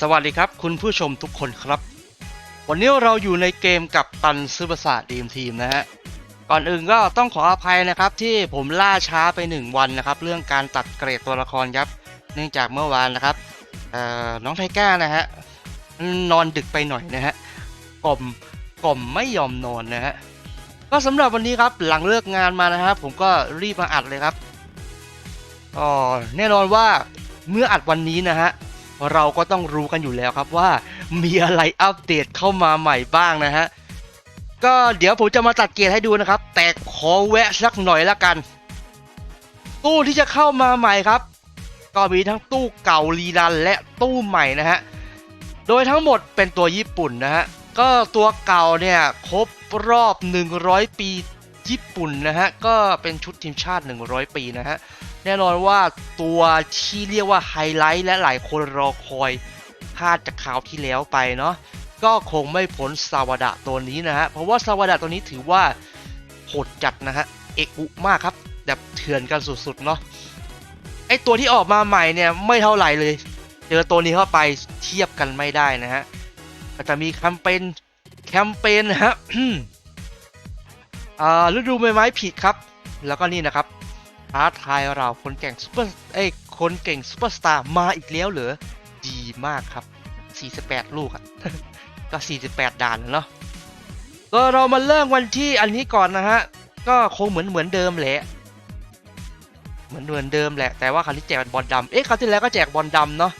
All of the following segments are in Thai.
สวัสดีครับ คุณผู้ชมทุกคนครับ วันนี้เราอยู่ในเกมกับตันซึบศาสตร์ดีมทีมนะฮะ ก่อนอื่นก็ต้องขออภัยนะครับที่ผมล่าช้าไป 1 วันนะครับ เรื่องการตัดเกรดตัวละครครับ เนื่องจากเมื่อวานนะครับน้องไทก้านะฮะนอนดึกไปหน่อยนะฮะกล่อมกล่อมไม่ยอมนอนนะฮะก็สำหรับวันนี้ครับหลังเลิกงานมานะครับผมก็รีบมาอัดเลยครับอ๋อแน่นอนว่าเมื่ออัดวันนี้นะฮะ เราก็ต้องรู้กันอยู่แล้วครับว่ามีอะไรอัปเดตเข้ามาใหม่บ้างนะฮะ ก็เดี๋ยวผมจะมาจัดเกณฑ์ให้ดูนะครับ แต่ขอแวะสักหน่อยละกัน ตู้ที่จะเข้ามาใหม่ครับ ก็มีทั้งตู้เก่ารีรันและตู้ใหม่นะฮะ โดยทั้งหมดเป็นตัวญี่ปุ่นนะฮะ ก็ตัวเก่าเนี่ยครบรอบ 100 ปีญี่ปุ่นนะฮะ ก็เป็นชุดทีมชาติ 100 ปีนะฮะ แน่นอนว่าตัวที่เรียกว่าไฮไลท์และหลายคนรอคอยพลาดจากข่าวที่แล้วไปเนาะก็คงไม่พ้นซาวดะตัวนี้นะฮะเพราะว่าซาวดะตัวนี้ถือว่าโหดจัดนะฮะเอกอุมากครับแบบเถื่อนกันสุดๆเนาะไอตัวที่ออกมาใหม่เนี่ยไม่เท่าไหร่เลย เจอตัวนี้เข้าไปเทียบกันไม่ได้นะฮะก็จะมีแคมเปญแคมเปญนะฮะฤดูใบไม้ผลิครับ แล้วก็นี่นะครับ ท้าทายเราคนเก่งซุปเปอร์เอ้ยคนเก่งซุปเปอร์สตาร์มาอีกแล้วเหรอ ดีมากครับ 48 ลูกอะก็ 48 ด่านแล้วเนาะก็เรามาเริ่มวันที่อันนี้ก่อนนะฮะ ก็คงเหมือนเหมือนเดิมแหละ เหมือนเหมือนเดิมแหละ แต่ว่าคราวนี้แจกบอลดำเอ๊ะคราวที่แล้วก็แจกบอลดำเนาะ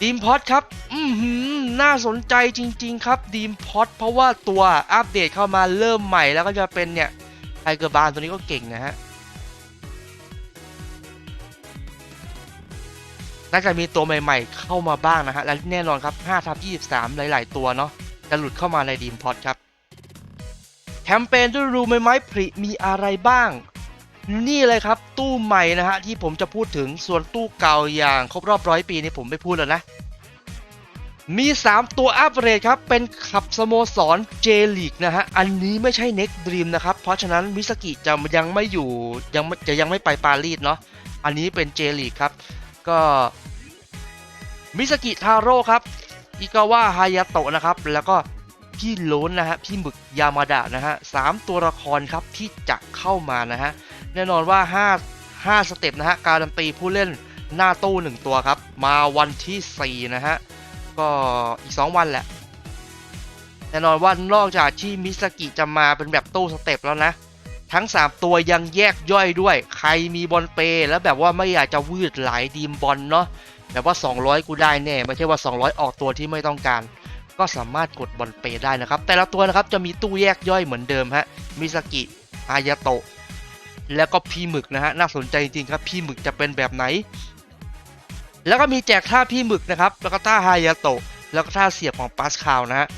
ดีมพอตครับ อือหือน่าสนใจจริง ๆ ครับดีมพอตเพราะว่าตัวอัปเดตเข้ามาเริ่มใหม่แล้วก็จะเป็นเนี่ยไทเกอร์บาร์ตัวนี้ก็เก่งนะฮะ น่าจะมีตัวใหม่ๆ เข้ามาบ้างนะฮะ และแน่นอนครับ5ทับ23 หลายๆ ตัวเนาะจะหลุดเข้ามาในดีมพอดครับ แคมเปญด้วยรูไม้ไม้ผลิมีอะไรบ้าง นี่เลยครับตู้ใหม่นะฮะ ที่ผมจะพูดถึงส่วนตู้เก่าอย่างครบรอบร้อยปีนี่ผมไม่พูดแล้วนะ มี 3 ตัวอัปเกรดครับ เป็นขับสโมสรเจลีกนะฮะ อันนี้ไม่ใช่เน็กดรีมนะครับ เพราะฉะนั้นมิสกิจะยังไม่อยู่ยังจะยังไม่ไปปารีสเนาะอันนี้เป็นเจลีกครับก็ มิสกิทาโร่ครับอิกาวะฮายาโตะนะครับ แล้วก็พี่โลนนะฮะพี่หมึกยามาดะนะฮะสามตัวละครครับที่จะเข้ามานะฮะแน่นอนว่า 5 5 สเต็ปนะฮะการันตีผู้เล่นหน้าตู้ 1 ตัวครับ มาวันที่ 4 นะฮะ ก็อีก 2 วันแหละ แน่นอนว่านอกจากที่มิสกิจะมาเป็นแบบตู้สเต็ปแล้วนะ ทั้ง 3 ตัวยังแยกย่อยด้วย ใครมีบอลเปย์แล้วแบบว่าไม่อยากจะวืดหลายดีมบอลเนาะ แบบว่า 200 กูได้แน่ไม่ใช่ว่า 200 ออกตัวที่ไม่ต้องการ ก็สามารถกดบอลเปย์ได้นะครับ แต่ละตัวนะครับจะมีตู้แยกย่อยเหมือนเดิมฮะมิสกิอายาโตะแล้วก็พี่หมึกนะฮะน่าสนใจจริงๆครับพี่หมึกจะเป็นแบบไหน แล้วก็มีแจกท่าพี่หมึกนะครับ แล้วก็ท่าฮายาโตะแล้วก็ท่าเสียบของปาสคาลนะฮะ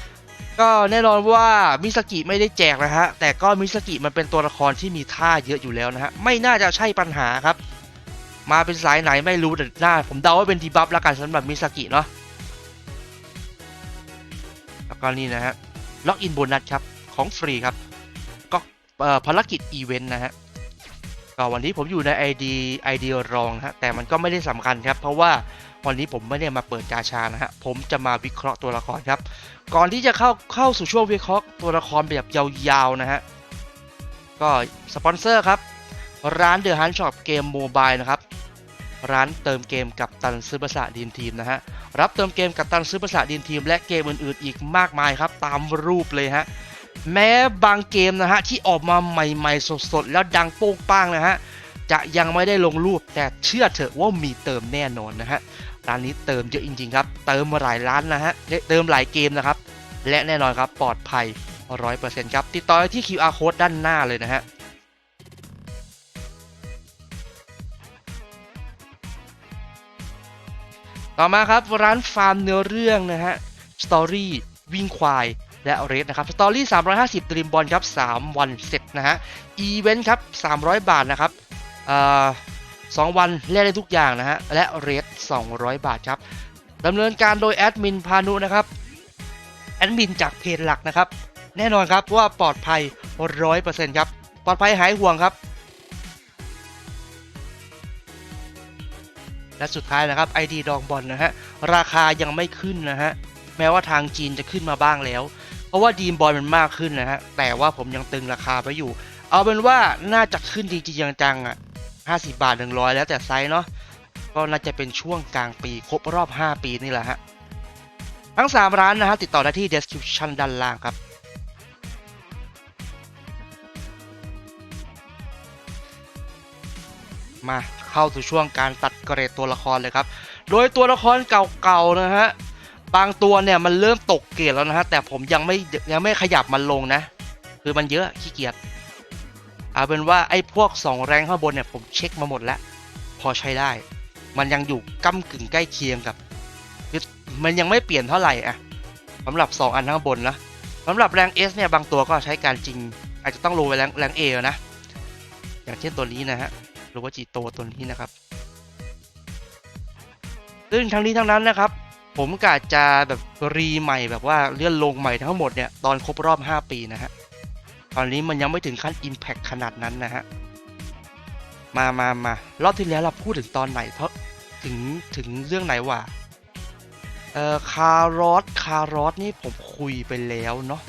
ก็แน่นอนว่ามิสกิไม่ได้แจกนะฮะแต่ก็มิสกิมันเป็นตัวละครที่มีท่าเยอะอยู่แล้วนะฮะไม่น่าจะใช่ปัญหาครับ มาเป็นสายไหนไม่รู้แต่หน้า ผมเดาว่าเป็นดีบัฟแล้วกันสำหรับมิสกิเนาะแล้วก็นี่นะฮะล็อกอินโบนัสครับ ของฟรีครับ ก็ภารกิจอีเวนต์นะฮะก็วันนี้ผมอยู่ใน ID ID รองนะฮะแต่มันก็ไม่ได้สำคัญครับ เพราะว่าวันนี้ผมไม่ได้มาเปิดกาชานะฮะผมจะมาวิเคราะห์ตัวละครครับ ก่อนที่จะเข้าเข้าสู่ช่วงวิเคราะห์ตัวละครแบบยาวๆนะฮะก็สปอนเซอร์ครับ ร้านเดอะฮันช็อปเกมโมบายนะครับ ร้านเติมเกมกับตันซื้อภาษาดีนทีมนะฮะ รับเติมเกมกับตันซื้อภาษาดีนทีม และเกมอื่นๆอีกมากมายครับ ตามรูปเลยฮะ แม้บางเกมนะฮะ ที่ออกมาใหม่ๆ สดๆ แล้วดังโป้งป้างนะฮะ จะยังไม่ได้ลงรูปแต่เชื่อเถอะว่ามีเติมแน่นอนนะฮะ ร้านนี้เติมเยอะจริงๆครับ เติมมาหลายร้านนะฮะ เติมหลายเกมนะครับ และแน่นอนครับปลอดภัย 100%ครับ ติดต่อที่ QR code ด้านหน้าเลยนะฮะ ต่อมาครับร้านฟาร์มเนื้อเรื่องนะฮะสตอรี่วิ่งควายและเรสนะครับสตอรี่350ดรีมบอลครับ 3 วันเสร็จนะฮะอีเวนต์ครับ 300 บาทนะครับสองวันเล่นได้ทุกอย่างนะฮะและเรส200 บาทครับดำเนินการโดยแอดมินพานุนะครับแอดมินจากเพจหลักนะครับ แน่นอนครับว่าปลอดภัย 100%ครับ ปลอดภัยหายห่วงครับ และสุดท้ายนะครับ ID ดองบอลนะฮะราคายังไม่ขึ้นนะฮะแม้ว่าทางจีนจะขึ้นมาบ้างแล้ว เพราะว่าดีมบอลมันมากขึ้นนะฮะแต่ว่าผมยังตึงราคาไว้อยู่ เอาเป็นว่าน่าจะขึ้นจริงจังๆอะ50 บาท 100 แล้วแต่ไซส์เนาะก็น่าจะเป็นช่วงกลางปีครบรอบ 5 ปีนี่แหละฮะทั้ง 3 ร้านนะฮะติดต่อได้ที่ description ด้านล่างครับ มาเข้าสู่ช่วงการตัดเกรดตัวละครเลยครับ โดยตัวละครเก่าๆนะฮะบางตัวเนี่ยมันเริ่มตกเกรดแล้วนะฮะแต่ผมยังไม่ยังไม่ขยับมันลงนะ คือมันเยอะขี้เกียจเอาเป็นว่าไอ้พวก 2 แรงข้างบนเนี่ยผมเช็คมาหมดแล้ว พอใช้ได้ มันยังอยู่ก้ากึ่งใกล้เคียงกับคือมันยังไม่เปลี่ยนเท่าไหร่อะสำหรับ 2 อันข้างบนนะสำหรับแรง S เนี่ยบางตัวก็ใช้การจริง อาจจะต้องลงไปแรงแรง A นะ อย่างเช่นตัวนี้นะฮะ หรือว่าจีโตตัวนี้นะครับ ซึ่งทั้งนี้ทั้งนั้นนะครับ ผมกะจะแบบรีใหม่แบบว่าเลื่อนลงใหม่ทั้งหมดเนี่ยตอนครบรอบ 5 ปีนะฮะ ตอนนี้มันยังไม่ถึงขั้น Impact ขนาดนั้นนะฮะ มามามารอบที่แล้วเราพูดถึงตอนไหนเพราะถึงถึงเรื่องไหนวะเอ่อคารอสคารอสนี่ผมคุยไปแล้วเนาะ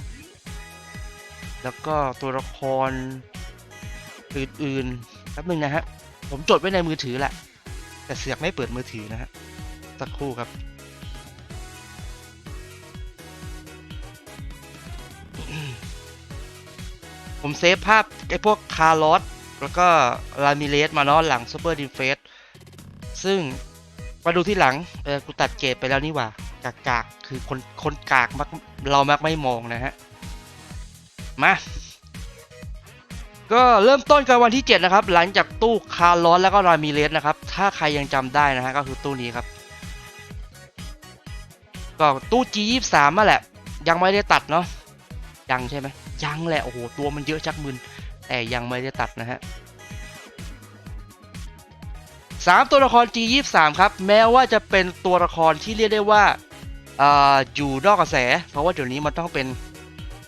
แล้วก็ตัวละครอื่นๆ แป๊บนึงนะฮะ ผมจดไว้ในมือถือแหละ แต่เสือกไม่เปิดมือถือนะฮะ สักครู่ครับ ผมเซฟภาพไอ้พวกคาร์ลอสแล้วก็ลามิเลสมาเนาะหลังซูเปอร์ดินเฟส ซึ่งมาดูที่หลัง เออ กูตัดเกรดไปแล้วนี่หว่ากากากๆคือคนคนกากมักเรามักไม่มองนะฮะ มา ก็เริ่มต้นกันวันที่ 7 นะครับ หลังจากตู้คาร์ลอสแล้วก็รามิเลสนะครับ ถ้าใครยังจำได้นะฮะก็คือตู้นี้ครับก็ตู้ G23 มาแหละ ยังไม่ได้ตัดเนาะยังใช่ไหมยังแหละโอ้โหตัวมันเยอะชักมึนแต่ยังไม่ได้ตัดนะฮะสามตัวละคร G23 ครับ แม้ว่าจะเป็นตัวละครที่เรียกได้ว่าออยู่นอกกระแส เพราะว่าเดี๋ยวนี้มันต้องเป็น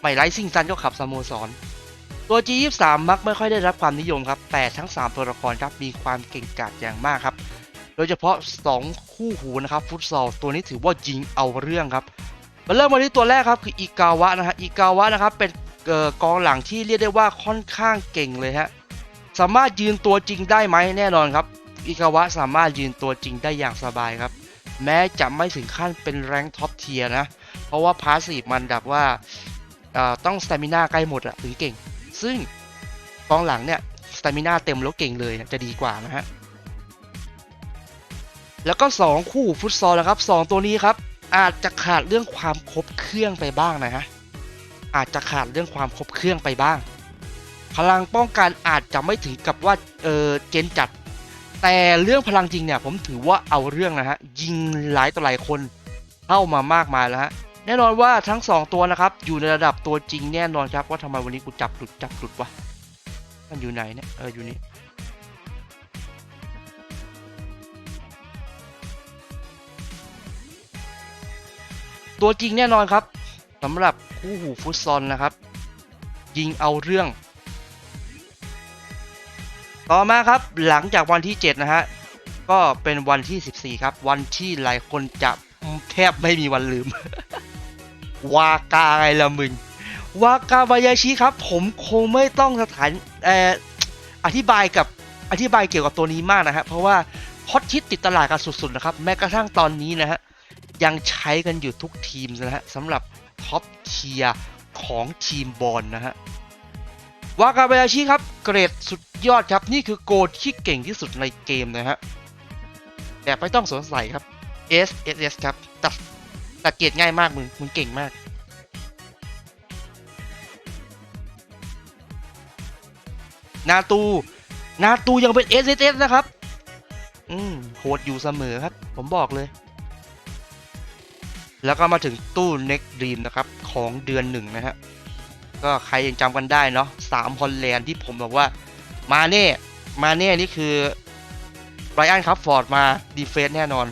ไม่ไรซิ่งซันก็ขับสโมสร ตัว G23 มักไม่ค่อยได้รับความนิยมครับ แต่ทั้ง 3 ตัวละครครับมีความเก่งกาจอย่างมากครับ โดยเฉพาะ 2 คู่หูนะครับฟุตซอลตัวนี้ถือว่ายิงเอาเรื่องครับมาเริ่มมาที่ตัวแรกครับคืออีกาวะนะฮะอีกาวะนะครับเป็นออกองหลังที่เรียกได้ว่าค่อนข้างเก่งเลยฮะสามารถยืนตัวจริงได้ไหมแน่นอนครับอีกาวะสามารถยืนตัวจริงได้อย่างสบายครับ แม้จะไม่ถึงขั้นเป็นแรงท็อปเทียร์นะ เพราะว่าพาสีมันแบบว่าต้องสเตมิน่าใกล้หมดอะถึงเก่ง ซึ่งกองหลังเนี่ยสเตมินาเต็มแล้วเก่งเลยจะดีกว่านะฮะแล้วก็ 2 คู่ฟุตซอลนะครับสองตัวนี้ครับ อาจจะขาดเรื่องความครบเครื่องไปบ้างนะฮะอาจจะขาดเรื่องความครบเครื่องไปบ้าง พลังป้องกันอาจจะไม่ถึงกับว่าเออเจนจัด แต่เรื่องพลังจริงเนี่ยผมถือว่าเอาเรื่องนะฮะยิงหลายต่อหลายคนเข้ามามากมายแล้วฮะ แน่นอนว่าทั้ง 2 ตัวนะครับ อยู่ในระดับตัวจริงแน่นอนครับ ว่าทำไมวันนี้กูจับหลุดจับหลุดวะ มันอยู่ไหนเนี่ย เออ อยู่นี่ ตัวจริงแน่นอนครับสำหรับคู่หูฟุตซอลนะครับ ยิงเอาเรื่อง ต่อมาครับหลังจากวันที่ 7 นะฮะ ก็เป็นวันที่ 14 ครับ วันที่หลายคนจะแทบไม่มีวันลืม วากาไงละมึงวากาบายาชิครับ ผมคงไม่ต้องสถานเอออธิบายกับอธิบายเกี่ยวกับตัวนี้มากนะฮะเพราะว่าฮอตฮิตติดตลาดกันสุดๆนะครับ แม้กระทั่งตอนนี้นะฮะยังใช้กันอยู่ทุกทีมนะฮะสำหรับท็อปเทียร์ของทีมบอลนะฮะวากาเบาชิครับ เกรดสุดยอดครับ นี่คือโกดที่เก่งที่สุดในเกมนะฮะแต่ไม่ต้องสงสัยครับ S S S ครับตัด ตัดเกรดง่ายมากมึง มึงเก่งมาก นาตู นาตูยังเป็น S S S นะครับ อืมโหดอยู่เสมอครับ ผมบอกเลย แล้วก็มาถึงตู้ Next Dream นะครับ ของเดือนหนึ่งนะฮะ ก็ใครยังจำกันได้เนาะสามฮอลแลนด์ที่ผมบอกว่า มาเน่ มาเน่นี่คือไรอันครับฟอร์ดมาดีเฟนแน่นอน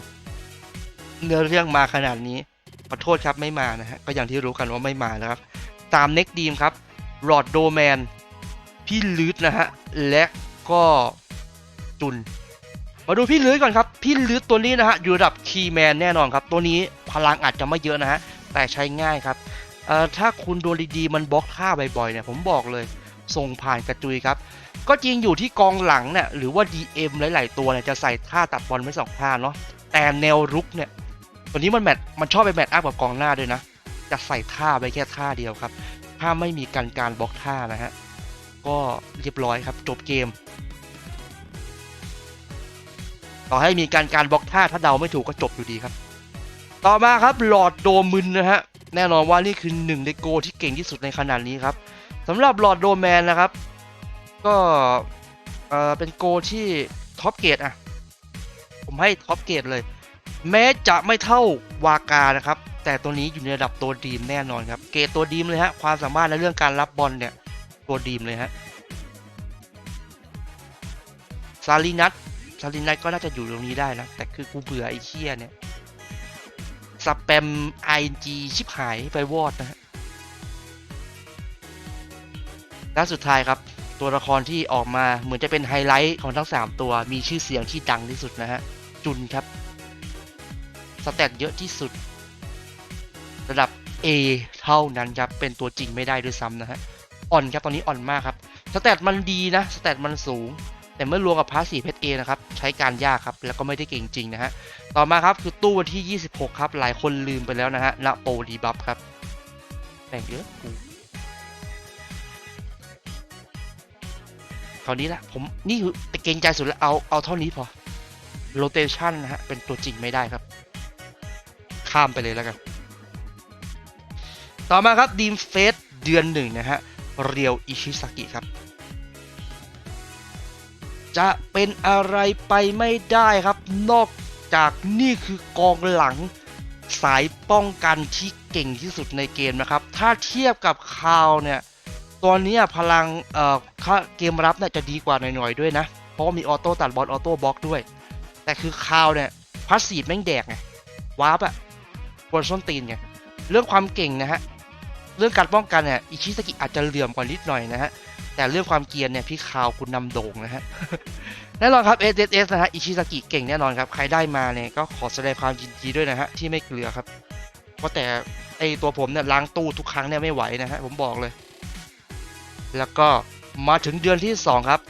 เนื้อเรื่องมาขนาดนี้ อโทษครับไม่มานะฮะก็อย่างที่รู้กันว่าไม่มานะครับ ตามเน็กดีมครับรอดโดแมนพี่ลืดนะฮะและก็จุน มาดูพี่ลื้ก่อนครับ พี่ลื้ตัวนี้นะฮะอยู่ระดับคีแมนแน่นอนครับ ตัวนี้พลังอาจจะไม่เยอะนะฮะแต่ใช้ง่ายครับถ้าคุณโดนดีๆมันบล็อกท่าบ่อยๆเนี่ยผมบอกเลยส่งผ่านกระจุยครับก็จริงอยู่ที่กองหลังเนี่ยหรือว่า DM หลาย ๆ ตัวเนี่ยจะใส่ท่าตัดบอลไม่สองท่าเนาะแต่แนวรุกเนี่ย ตัวนี้มันแมทมันชอบไปแมทอัพกับกองหน้าด้วยนะ จะใส่ท่าไปแค่ท่าเดียวครับ ถ้าไม่มีการการบล็อกท่านะฮะ ก็เรียบร้อยครับ จบเกม ต่อให้มีการการบล็อกท่าถ้าเดาไม่ถูกก็จบอยู่ดีครับ ต่อมาครับหลอดโดมึนนะฮะ แน่นอนว่านี่คือหนึ่งในโกที่เก่งที่สุดในขนาดนี้ครับสำหรับหลอดโดแมนนะครับ ก็เออเป็นโกที่ท็อปเกรดอะ ผมให้ท็อปเกรดเลย แม้จะไม่เท่าวากานะครับ แต่ตัวนี้อยู่ในระดับตัวดีมแน่นอนครับ เกรดตัวดีมเลยฮะ ความสามารถในเรื่องการรับบอลเนี่ย ตัวดีมเลยฮะ ซาลินัทซาลินัทก็น่าจะอยู่ตรงนี้ได้นะ แต่คือกูเบื่อไอ้เชี่ยเนี่ยสแปม ING ชิบหายไปวอดนะฮะและสุดท้ายครับ ตัวละครที่ออกมาเหมือนจะเป็นไฮไลท์ของทั้ง 3 ตัว มีชื่อเสียงที่ดังที่สุดนะฮะ จุนครับ สแตทเยอะที่สุด ระดับ A เท่านั้นครับ เป็นตัวจริงไม่ได้ด้วยซ้ำนะฮะ อ่อนครับ ตอนนี้อ่อนมากครับ สแตทมันดีนะ สแตทมันสูง แต่เมื่อรวมกับพาสีเพชรเอนะครับ ใช้การยากครับ แล้วก็ไม่ได้เก่งจริงนะฮะ ต่อมาครับคือตู้วันที่ 26 ครับ หลายคนลืมไปแล้วนะฮะนาโปดีบัฟครับ แต่งเยอะกูคราวนี้แหละผมนี่คือแต่เกรงใจสุดแล้วเอาเอาเท่านี้พอโรเตชันนะฮะ เป็นตัวจริงไม่ได้ครับ ข้ามไปเลยแล้วกัน ต่อมาครับดีมเฟสเดือนหนึ่งนะฮะ เรียวอิชิซากิครับ จะเป็นอะไรไปไม่ได้ครับ นอกจากนี่คือกองหลังสายป้องกันที่เก่งที่สุดในเกมนะครับ ถ้าเทียบกับคาวเนี่ยตัวเนี้พลังเอ่อค่าเกมรับเนี่ยจะดีกว่าหน่อยๆด้วยนะ เพราะมีออโต้ตัดบอลออโต้บล็อกด้วย แต่คือคาวเนี่ยพาสซีฟแม่งแดกไงวาร์ปอะ นส้นตีนไงเรื่องความเก่งนะฮะเรื่องการป้องกันเนี่ยอิชิสกิอาจจะเหลื่อมกว่านิดหน่อยนะฮะแต่เรื่องความเกียนเนี่ยพี่คาวคุณนำโด่งนะฮะแน่นอนครับ SSS นะฮะอิชิสกิเก่งแน่นอนครับ ใครได้มาเนี่ยก็ขอแสดงความยินดีด้วยนะฮะที่ไม่เกลือครับ เพราะแต่ไอตัวผมเนี่ยล้างตู้ทุกครั้งเนี่ยไม่ไหวนะฮะผมบอกเลย แล้วก็มาถึงเดือนที่ 2 ครับ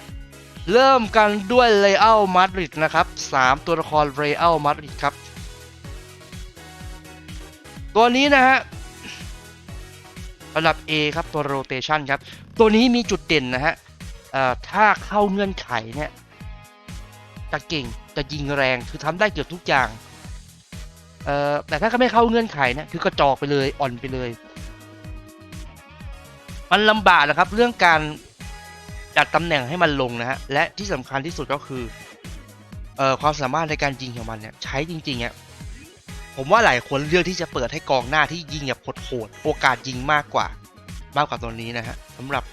เริ่มกันด้วยเลอัลมาดริดนะครับ 3 ตัวละครเรอัลมาดริดครับ ตัวนี้นะฮะระดับ A ครับตัวโรเตชันครับ ตัวนี้มีจุดเด่นนะฮะถ้าเข้าเงื่อนไขเนี่ยจะเก่งจะยิงแรงคือทำได้เกือบทุกอย่างแต่ถ้าเขาไม่เข้าเงื่อนไขเนี่ยคือกระจอกไปเลยอ่อนไปเลย มันลำบากนะครับ เรื่องการจัดตำแหน่งให้มันลงนะฮะและที่สำคัญที่สุดก็คืออความสามารถในการยิงของมันเนี่ยใช้จริงๆอะ ผมว่าหลายคนเลือกที่จะเปิดให้กองหน้าที่ยิงแบบโหดๆโอกาสยิงมากกว่ามากกว่าตัวนี้นะฮะสำหรับ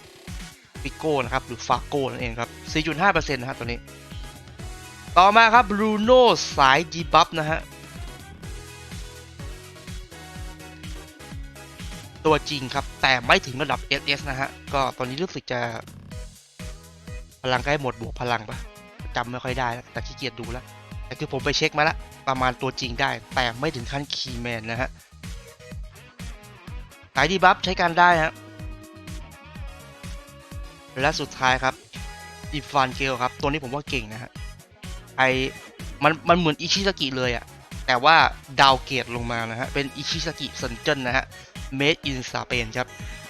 ปิโก้นะครับหรือฟาโก้นั่นเองครับ 4.5%นะฮะตัวนี้ ต่อมาครับบรูโน่สายดีบัฟนะฮะตัวจริงครับ แต่ไม่ถึงระดับ SS นะฮะ ก็ตอนนี้รู้สึกจะ พลังใกล้หมดบวกพลังปะจำไม่ค่อยได้ แต่ขี้เกียจดูแล้ว แต่คือผมไปเช็คมาแล้วประมาณตัวจริงได้ แต่ไม่ถึงขั้นคีแมนนะฮะสายดีบัฟใช้การได้ฮะและสุดท้ายครับอีฟานเกลครับ ตัวนี้ผมว่าเก่งนะฮะไอมันมันเหมือนอิชิซากิเลยอะแต่ว่าดาวเกรดลงมานะฮะ เป็นอิชิซากิซันเจนนะฮะ Made in Spain ครับ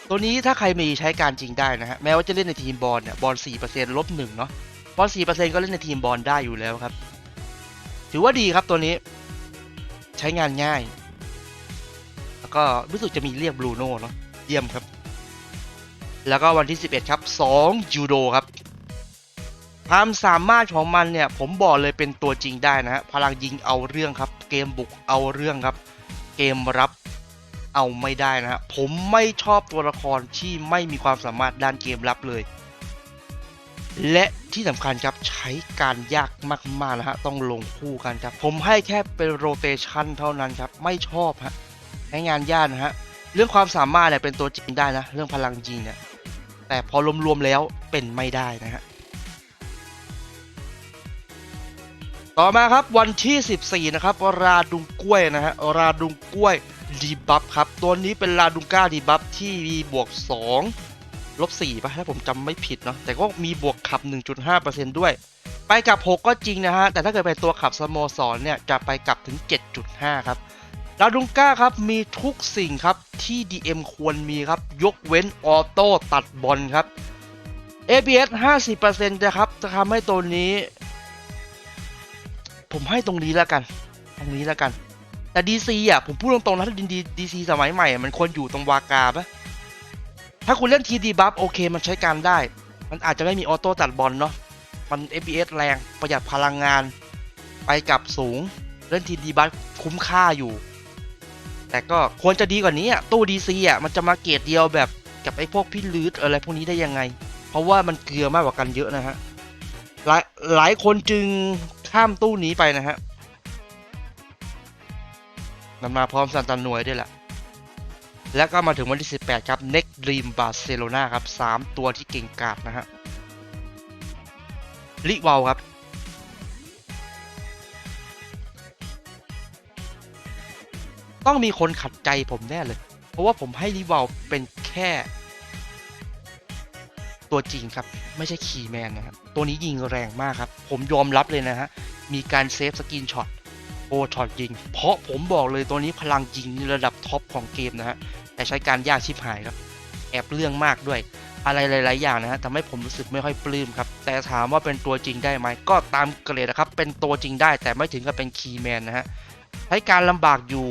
ตัวนี้ถ้าใครมีใช้การจริงได้นะฮะ แม้ว่าจะเล่นในทีมบอลเนี่ยบอล4%ลบ1เนาะบอล4%ก็เล่นในทีมบอลได้อยู่แล้วครับ ถือว่าดีครับตัวนี้ ใช้งานง่าย แล้วก็รู้สึกจะมีเรียกบรูโน่เนาะเยี่ยมครับ แล้วก็วันที่ 11 ครับ2ยูโดครับ ความสามารถของมันเนี่ย ผมบอกเลยเป็นตัวจริงได้นะฮะพลังยิงเอาเรื่องครับ เกมบุกเอาเรื่องครับ เกมรับเอาไม่ได้นะฮะผมไม่ชอบตัวละครที่ไม่มีความสามารถด้านเกมรับเลย และที่สำคัญครับใช้การยากมากๆนะฮะต้องลงคู่กันครับ ผมให้แค่เป็นโรเตชันเท่านั้นครับ ไม่ชอบฮะใช้งานยากนะฮะเรื่องความสามารถเนี่ยเป็นตัวจริงได้นะ เรื่องพลังจริงเนี่ยแต่พอรวมๆแล้วเป็นไม่ได้นะฮะต่อมาครับวันที่ 14 นะครับ ราดุงกล้วยนะฮะราดุงกล้วยดีบัฟครับ ตัวนี้เป็นราดุงก้าดีบัฟที่มีบวก 2 ลบ4ป่ะถ้าผมจำไม่ผิดเนาะแต่ก็มีบวกขับ 1.5%ด้วย ไปกับ 6 ก็จริงนะฮะ แต่ถ้าเกิดเป็นตัวขับสโมสรเนี่ย จะไปกลับถึง 7.5 ครับราดุงก้าครับมีทุกสิ่งครับที่ DM ควรมีครับ ยกเว้นออโต้ตัดบอลครับ ABS 50%นะครับจะทำให้ตัวนี้ ผมให้ตรงนี้แล้วกัน ตรงนี้แล้วกัน แต่ DC อะผมพูดตรงๆนะถ้าดีดีซีสมัยใหม่ มันควรอยู่ตรงวากาปะ ถ้าคุณเล่นทีดีบัฟโอเคมันใช้การได้ มันอาจจะไม่มีออโต้ตัดบอลเนาะ มัน ABS แรงประหยัดพลังงาน ไปกับสูง เล่นทีดีบัฟคุ้มค่าอยู่ แต่ก็ควรจะดีกว่านี้อะ ตู้ DC อะ มันจะมาเกรดเดียวแบบกับไอ้พวกพี่ลืดอะไรพวกนี้ได้ยังไง เพราะว่ามันเกลือมากกว่ากันเยอะนะฮะ หลายหลายคนจึงข้ามตู้นี้ไปนะฮะมันมาพร้อมซันตาหน่วยด้วยแหละ แล้วก็มาถึงวันที่ 18 ครับ Next Dream Barcelona ครับ 3 ตัวที่เก่งกาจนะฮะลิวาลครับต้องมีคนขัดใจผมแน่เลย เพราะว่าผมให้ลิวาลเป็นแค่ ตัวจริงครับ ไม่ใช่คีแมนนะครับ ตัวนี้ยิงแรงมากครับ ผมยอมรับเลยนะฮะ มีการเซฟสกินช็อต โอช็อตยิง เพราะผมบอกเลยตัวนี้พลังยิงระดับท็อปของเกมนะฮะ แต่ใช้การยากชิบหายครับ แอบเรื่องมากด้วย อะไรหลาย ๆ อย่างนะฮะทำให้ผมรู้สึกไม่ค่อยปลื้มครับ แต่ถามว่าเป็นตัวจริงได้ไหม ก็ตามเกรดนะครับ เป็นตัวจริงได้ แต่ไม่ถึงกับเป็นคีย์แมนนะฮะ ใช้การลำบากอยู่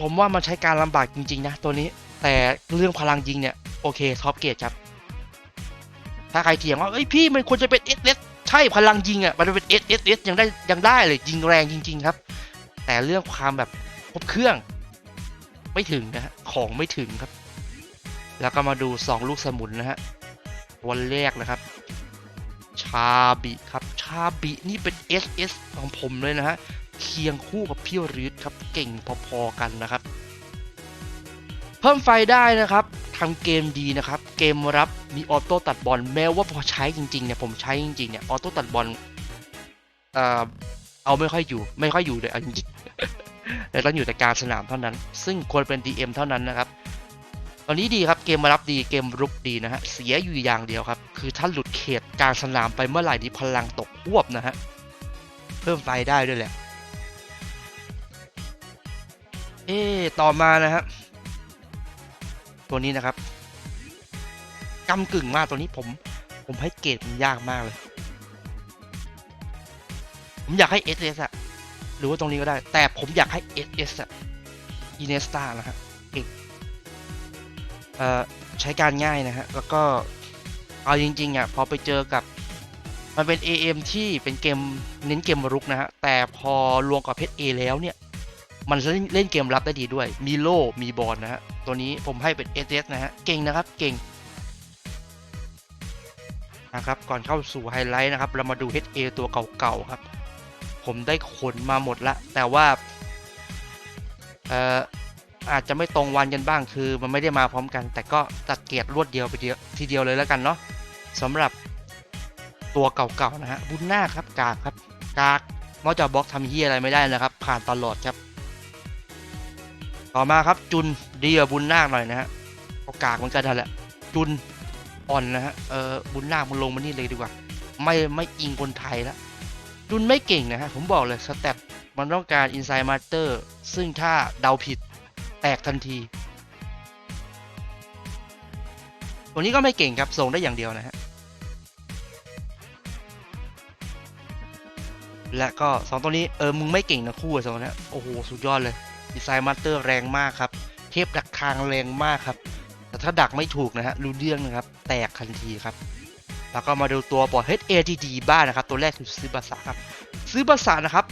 ผมว่ามันใช้การลำบากจริง ๆ นะ ตัวนี้ แต่เรื่องพลังยิงเนี่ยโอเคท็อปเกรดครับ ถ้าใครเถียงว่าเอ้ยพี่มันควรจะเป็น SS ใช่พลังยิงอะมันเป็น SS ยังได้ยังได้เลยยิงแรงจริง ๆ ครับ แต่เรื่องความแบบครบเครื่อง ไม่ถึงนะฮะของไม่ถึงครับ แล้วก็มาดู 2 ลูกสมุนนะฮะวันแรกนะครับ ชาบิครับ ชาบินี่เป็น SS ของผมเลยนะฮะเคียงคู่กับพี่รีดครับ เก่งพอๆกันนะครับ เพิ่มไฟได้นะครับทำเกมดีนะครับ เกมรับมีออโต้ตัดบอลแม้ว่าพอใช้จริงๆเนี่ยผมใช้จริงๆเนี่ยออโต้ตัดบอลเอ่อเอาไม่ค่อยอยู่ ไม่ค่อยอยู่เลยอาจริงๆแต่ต้องอยู่แต่การสนามเท่านั้น ซึ่งควรเป็น DM เท่านั้นนะครับ ตอนนี้ดีครับเกมมารับดีเกมรุกดีนะฮะเสียอยู่อย่างเดียวครับ คือถ้าหลุดเขตการสนามไปเมื่อไหร่นี้พลังตกหวบนะฮะเพิ่มไฟได้ด้วยแหละเอ๊ต่อมานะฮะ ตัวนี้นะครับกำกึ่งมากตัวนี้ผมผมให้เกรดมันยากมากเลย ผมอยากให้ SS อะหรือว่าตรงนี้ก็ได้ แต่ผมอยากให้ SS อะอินเนสตานะฮะเก่งเอ่อใช้การง่ายนะฮะ แล้วก็เอาจริงๆอะพอไปเจอกับมันเป็น AM ที่เป็นเกมเน้นเกมรุกนะฮะ แต่พอรวมกับเพชร A แล้วเนี่ย มันเล่นเล่นเกมรับได้ดีด้วย มีโล่ มีบอลนะฮะ ตัวนี้ผมให้เป็น SS นะฮะ เก่งนะครับ เก่งนะครับ ก่อนเข้าสู่ไฮไลท์นะครับ เรามาดู HA ตัวเก่าๆครับ ผมได้ขนมาหมดละ แต่ว่าเอ่ออาจจะไม่ตรงวันกันบ้างคือ มันไม่ได้มาพร้อมกัน แต่ก็ตัดเกียรรวดเดียวไปเดียวทีเดียวเลยแล้วกันเนาะสำหรับตัวเก่าๆนะฮะบุญหน้าครับกากครับกากนอกจากบล็อกทำเฮียอะไรไม่ได้นะครับ ผ่านตลอดครับ ต่อมาครับจุนดีกว่าบุญนาคหน่อยนะฮะก็กากเหมือนกันนั่นแหละจุนอ่อนนะฮะเออบุญนาคมันลงมานี่เลยดีกว่า ไม่ไม่อิงคนไทยแล้วจุนไม่เก่งนะฮะผมบอกเลยสเต็ปมันต้องการอินไซด์มาสเตอร์ซึ่งถ้าเดาผิดแตกทันทีตัวนี้ก็ไม่เก่งครับส่งได้อย่างเดียวนะฮะและก็สองตัวนี้เออมึงไม่เก่งนะคู่อะสองนี้โอ้โหสุดยอดเลย ดีไซน์มาสเตอร์แรงมากครับ เทพดักทางแรงมากครับ แต่ถ้าดักไม่ถูกนะฮะรู้เรื่องนะครับ แตกทันทีครับ แล้วก็มาดูตัวปอด HATD บ้านนะครับ ตัวแรกคือซื้อบาษาครับ ซื้อบาษานะครับ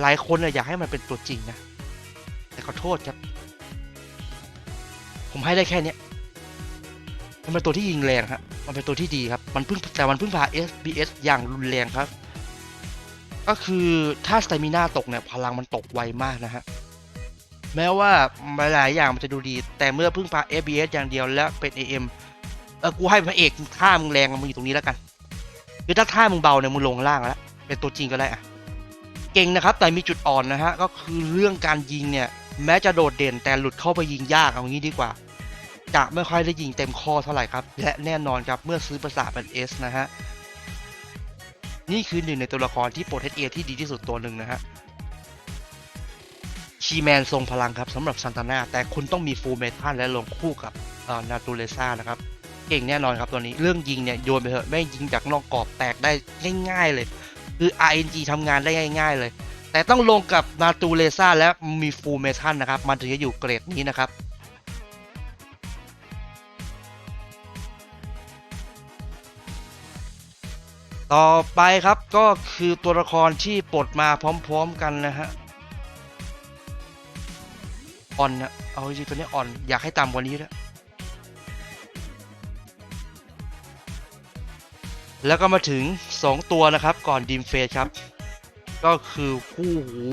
หลายคนอยากให้มันเป็นตัวจริงนะ แต่ขอโทษครับ ผมให้ได้แค่นี้มันเป็นตัวที่ยิงแรงครับมันเป็นตัวที่ดีครับ มันเพิ่งแต่มันเพิ่งพา SBS อย่างรุนแรงครับ ก็คือถ้าสเตมิน่าตกเนี่ยพลังมันตกไวมากนะฮะ แม้ว่าหลายอย่างมันจะดูดี แต่เมื่อพึ่งพา FBS อย่างเดียวแล้วเป็น AM เออกูให้พระเอกฆ่ามึงแรงมึงอยู่ตรงนี้แล้วกันคือถ้าท่ามึงเบาเนี่ยมึงลงล่างแล้วเป็นตัวจริงก็ได้อะเก่งนะครับ แต่มีจุดอ่อนนะฮะก็คือเรื่องการยิงเนี่ยแม้จะโดดเด่นแต่หลุดเข้าไปยิงยากเอางี้ดีกว่า จะไม่ค่อยได้ยิงเต็มข้อเท่าไหร่ครับ และแน่นอนครับเมื่อซื้อประสาทเป็น S นะฮะ นี่คือหนึ่งในตัวละครที่โปรเทสเอที่ดีที่สุดตัวหนึ่งนะฮะชีแมนทรงพลังครับสำหรับซันตาน่าแต่คุณต้องมีฟูลเมทัลและลงคู่กับนาตูเลซ่านะครับ เก่งแน่นอนครับตัวนี้เรื่องยิงเนี่ยโยนไปเถอะไม่งยิงจากนอกกรอบแตกได้ง่ายๆเลย คือ RNG ทำงานได้ง่าย ๆ เลย แต่ต้องลงกับนาตูเลซ่าและมีฟูลเมทัลนะครับมันถึงจะอยู่เกรดนี้นะครับ ต่อไปครับก็คือตัวละครที่ปลดมาพร้อมๆกันนะฮะอ่อนนะเอาจริงตัวนี้อ่อนอยากให้ต่ำกว่านี้ด้วแล้วก็มาถึง 2 ตัวนะครับก่อนดีมเฟสครับ ก็คือคู่หู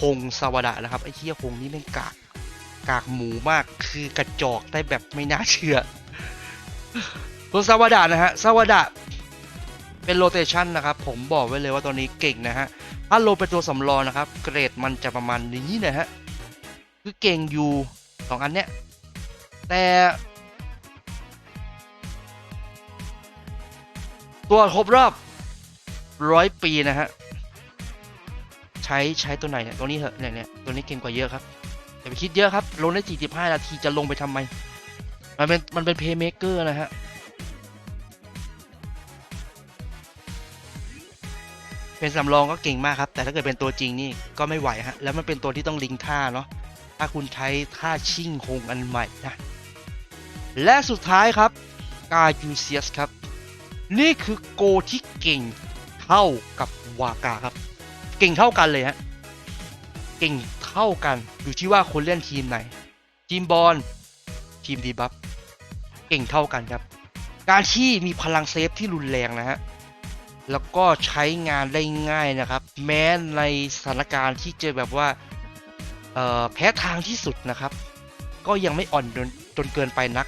หงสวดะนะครับ ไอ้เหี้ยหงนี่แม่งกากกากหมูมากคือกระจอกได้แบบไม่น่าเชื่อหงสวดะนะฮะสวดะ เป็นโรเตชันนะครับ ผมบอกไว้เลยว่าตัวนี้เก่งนะฮะถ้าโลเป็นตัวสำรองนะครับ เกรดมันจะประมาณนี้นะฮะ คือเก่งอยู่สองอันเนี้ย แต่ ตัวครบรอบร้อยปีนะฮะ ใช้ใช้ตัวไหนเนี่ยตัวนี้เหอะเนี่ยเนี่ยตัวนี้เก่งกว่าเยอะครับอย่าไปคิดเยอะครับลงได้ 45 นาทีจะลงไปทำไม มันเป็นมันเป็นเพย์เมเกอร์นะฮะ เป็นสำรองก็เก่งมากครับ แต่ถ้าเกิดเป็นตัวจริงนี่ก็ไม่ไหวฮะ แล้วมันเป็นตัวที่ต้องลิงท่าเนาะ ถ้าคุณใช้ท่าชิ่งคงอันใหม่นะ และสุดท้ายครับกายูเซียสครับ นี่คือโกที่เก่งเท่ากับวากาครับ เก่งเท่ากันเลยฮะ เก่งเท่ากันอยู่ที่ว่าคนเล่นทีมไหน ทีมบอล ทีมดีบัฟ เก่งเท่ากันครับ การที่มีพลังเซฟที่รุนแรงนะฮะ แล้วก็ใช้งานได้ง่ายนะครับ แม้ในสถานการณ์ที่เจอแบบว่าแพ้ทางที่สุดนะครับ ก็ยังไม่อ่อนจนจนเกินไปนัก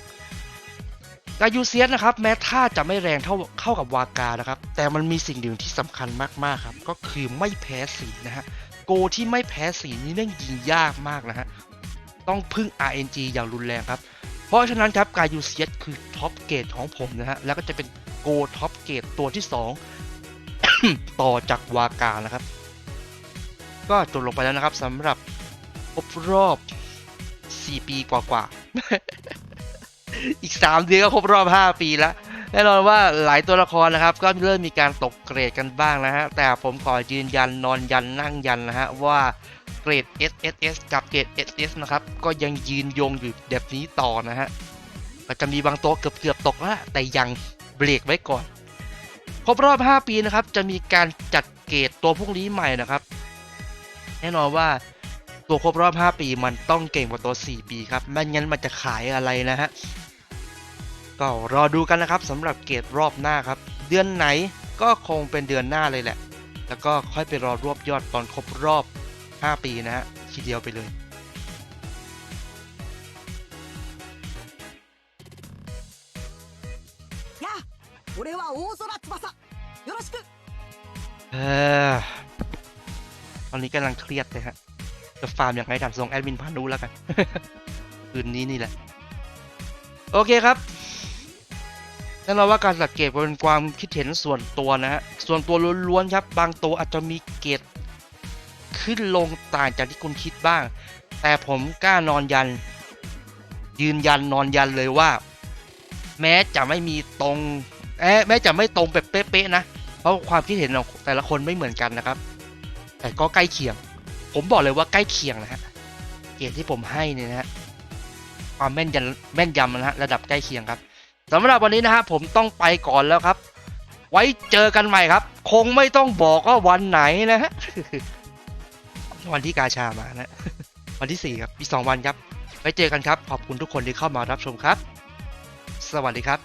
กายูเซียสนะครับ แม้ท่าจะไม่แรงเท่าเข้ากับวากานะครับ แต่มันมีสิ่งหนึ่งที่สำคัญมากๆครับ ก็คือไม่แพ้สีนะฮะโกที่ไม่แพ้สีนี่เรื่องยิงยากมากนะฮะต้องพึ่ง RNG อย่างรุนแรงครับ เพราะฉะนั้นครับกายูเซียสคือท็อปเกรดของผมนะฮะแล้วก็จะเป็นโกท็อปเกรดตัวที่ 2 ต่อจากวากานะครับ ก็จบลงไปแล้วนะครับสำหรับครบรอบ 4 ปีกว่าๆ อีก 3 เดือนก็ครบรอบ 5 ปีแล้วแน่นอนว่าหลายตัวละครนะครับ ก็เริ่มมีการตกเกรดกันบ้างนะฮะ แต่ผมขอยืนยันนอนยันนั่งยันนะฮะ ว่าเกรด SSS กับเกรด SS นะครับ ก็ยังยืนยงอยู่แบบนี้ต่อนะฮะก็จะมีบางตัวเกือบเกือบๆตกแล้วแต่ยังเบรกไว้ก่อน ครบรอบ 5 ปีนะครับ จะมีการจัดเกรดตัวพวกนี้ใหม่นะครับ แน่นอนว่าตัวครบรอบ 5 ปีมันต้องเก่งกว่าตัว 4 ปีครับไม่งั้นมันจะขายอะไรนะฮะก็รอดูกันนะครับสำหรับเกรดรอบหน้าครับ เดือนไหนก็คงเป็นเดือนหน้าเลยแหละ แล้วก็ค่อยไปรอรวบยอดตอนครบรอบ 5 ปีนะฮะทีเดียวไปเลย 俺は大空翼よろしく เออตอนนี้กำลังเครียดเลยฮะ จะฟาร์มอย่างไรดับส่งแอดมินพานุแล้วกัน คืนนี้นี่แหละ โอเคครับแน่นอนว่าการสังเกตเป็นความคิดเห็นส่วนตัวนะฮะ ส่วนตัวล้วนๆครับ บางตัวอาจจะมีเกรดขึ้นลงต่างจากที่คุณคิดบ้าง แต่ผมกล้านอนยัน ยืนยันนอนยันเลยว่า แม้จะไม่มีตรง แม้แม้จะไม่ตรงแบบเป๊ะๆนะ เพราะความคิดเห็นของแต่ละคนไม่เหมือนกันนะครับ แต่ก็ใกล้เคียง ผมบอกเลยว่าใกล้เคียงนะฮะเกรดที่ผมให้เนี่ยนะฮะความแม่นยำแม่นยำนะฮะระดับใกล้เคียงครับสำหรับวันนี้นะฮะผมต้องไปก่อนแล้วครับ ไว้เจอกันใหม่ครับ คงไม่ต้องบอกว่าวันไหนนะฮะวันที่กาชามานะวันที่สี่ครับ อีกสองวันครับ ไว้เจอกันครับ ขอบคุณทุกคนที่เข้ามารับชมครับ สวัสดีครับ